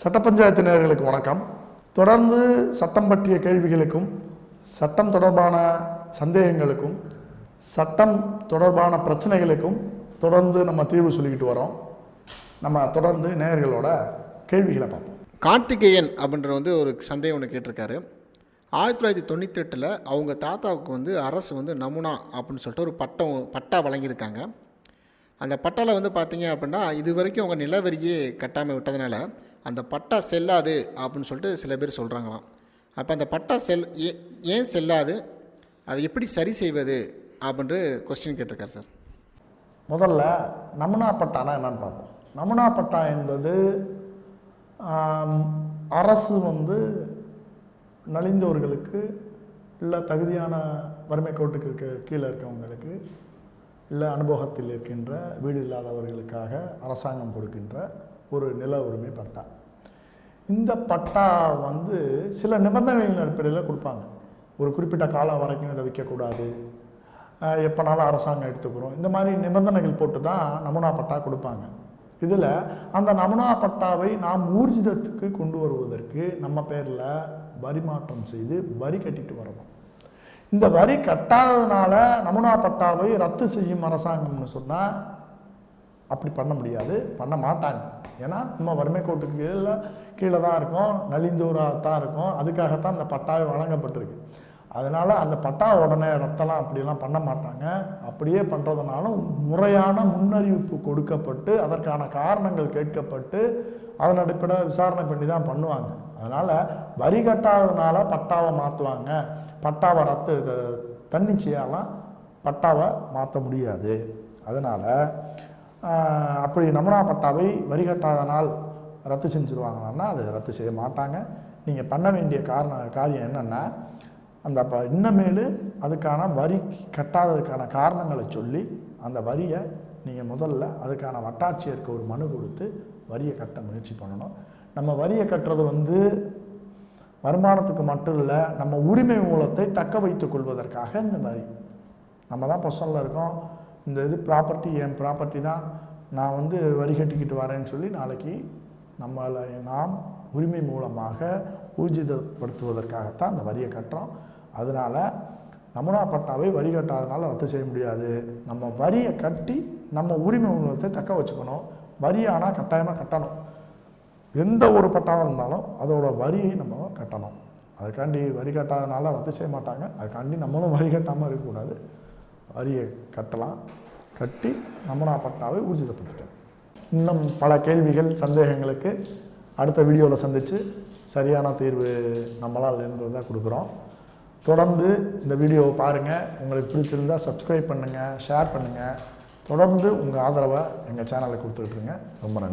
சட்ட பஞ்சாயத்து நேர்களுக்கு வணக்கம். தொடர்ந்து சட்டம் பற்றிய கேள்விகளுக்கும் சட்டம் தொடர்பான சந்தேகங்களுக்கும் சட்டம் தொடர்பான பிரச்சனைகளுக்கும் தொடர்ந்து நம்ம தீர்வு சொல்லிக்கிட்டு வரோம். நம்ம தொடர்ந்து நேயர்களோட கேள்விகளை பார்ப்போம். கார்த்திகேயன் அப்படின்ற வந்து ஒரு சந்தேகம் ஒன்று கேட்டிருக்காரு. ஆயிரத்தி தொள்ளாயிரத்தி தொண்ணூற்றி எட்டில் அவங்க தாத்தாவுக்கு வந்து அரசு வந்து நமுனா அப்படின்னு சொல்லிட்டு ஒரு பட்டம் பட்டா வழங்கியிருக்காங்க. அந்த பட்டாவில் வந்து பார்த்தீங்க அப்படின்னா இது வரைக்கும் அவங்க நிலவரியே கட்டாமல் விட்டதுனால அந்த பட்டா செல்லாது அப்படின்னு சொல்லிட்டு சில பேர் சொல்கிறாங்களாம் அப்போ அந்த பட்டா செல் ஏ ஏன் செல்லாது? அதை எப்படி சரி செய்வது? அப்படின்ட்டு கொஸ்டின் கேட்டிருக்காரு சார். முதல்ல நமுனா பட்டானா என்னன்னு பார்ப்போம். நமுனா பட்டா என்பது அரசு வந்து நலிந்தவர்களுக்கு இல்லை தகுதியான வறுமை கோட்டுக்கு கீழே இருக்கவங்களுக்கு இல்லை அனுபவத்தில் இருக்கின்ற வீடு இல்லாதவர்களுக்காக அரசாங்கம் கொடுக்கின்ற ஒரு நில உரிமை பட்டா. இந்த பட்டா வந்து சில நிபந்தனைகளின் அடிப்படையில் கொடுப்பாங்க. ஒரு குறிப்பிட்ட காலம் வரைக்கும் இதை விற்கக்கூடாது. எப்போனாலும் அரசாங்கம் எடுத்துக்கிறோம் இந்த மாதிரி நிபந்தனைகள் போட்டு தான் நமுனா பட்டா கொடுப்பாங்க. இதில் அந்த நமுனா பட்டாவை நாம் ஊர்ஜிதத்துக்கு கொண்டு வருவதற்கு நம்ம பேரில் வரி மாற்றம் செய்து வரி கட்டிட்டு வரணும். இந்த வரி கட்டாததுனால நமுனா பட்டாவை ரத்து செய்யும் அரசாங்கம்னு சொன்னால் அப்படி பண்ண முடியாது. பண்ண மாட்டாங்க. ஏன்னா நம்ம வறுமை கோட்டுக்கு கீழே கீழே தான் இருக்கும். நலிந்தூராக தான் இருக்கும். அதுக்காகத்தான் அந்த பட்டாவை வழங்கப்பட்டிருக்கு. அதனால் அந்த பட்டா உடனே ரத்தலாம் அப்படிலாம் பண்ண மாட்டாங்க. அப்படியே பண்ணுறதுனாலும் முறையான முன்னறிவிப்பு கொடுக்கப்பட்டு அதற்கான காரணங்கள் கேட்கப்பட்டு அதன் அடிப்படை விசாரணை பண்ணி தான் பண்ணுவாங்க. அதனால் வரி கட்டாததுனால பட்டாவை மாற்றுவாங்க பட்டாவை ரத்து தன்னிச்சையாலாம் பட்டாவை மாற்ற முடியாது. அதனால் அப்படி நமுனா பட்டாவை வரி கட்டாதனால் ரத்து செஞ்சுருவாங்கன்னா அது ரத்து செய்ய மாட்டாங்க. நீங்கள் பண்ண வேண்டிய காரணம் காரியம் என்னென்னா அந்த ப இன்னமேலு அதுக்கான வரி கட்டாததுக்கான காரணங்களை சொல்லி அந்த வரியை நீங்கள் முதல்ல அதுக்கான வட்டாட்சியருக்கு ஒரு மனு கொடுத்து வரியை கட்ட முயற்சி பண்ணணும். நம்ம வரியை கட்டுறது வந்து வருமானத்துக்கு மட்டும் இல்லை நம்ம உரிமை மூலத்தை தக்க வைத்துக் கொள்வதற்காக இந்த வரி. நம்ம தான் பொசனில் இருக்கோம். இந்த இது ப்ராப்பர்ட்டி என் ப்ராப்பர்ட்டி தான். நான் வந்து வரி கட்டிக்கிட்டு வரேன்னு சொல்லி நாளைக்கு நம்மளை நாம் உரிமை மூலமாக ஊர்ஜிதப்படுத்துவதற்காகத்தான் அந்த வரியை கட்டுறோம். அதனால் நமுனா பட்டாவை வரி கட்டாதனால ரத்து செய்ய முடியாது. நம்ம வரியை கட்டி நம்ம உரிமை உணவத்தை தக்க வச்சுக்கணும். வரி ஆனால் கட்டாயமாக கட்டணும். எந்த ஒரு பட்டாவாக இருந்தாலும் அதோட வரியை நம்ம கட்டணும். அதுக்காண்டி வரி கட்டாதனால ரத்து செய்ய மாட்டாங்க. அதுக்காண்டி நம்மளும் வரி கட்டாமல் இருக்கக்கூடாது. வரியை கட்டலாம். கட்டி நமனா பட்டாவை ஊர்ஜிதப்படுத்தலாம் இன்னும் பல கேள்விகள் சந்தேகங்களுக்கு அடுத்த வீடியோவில் சந்தித்து சரியான தீர்வு நம்மளால் என்பதை கொடுக்குறோம். தொடர்ந்து இந்த வீடியோவை பாருங்கள் உங்களுக்கு பிடிச்சிருந்தா சப்ஸ்கிரைப் பண்ணுங்கள் ஷேர் பண்ணுங்கள் தொடர்ந்து உங்கள் ஆதரவை எங்கள் சேனலுக்கு கொடுத்துட்ருங்க ரொம்ப நன்றி.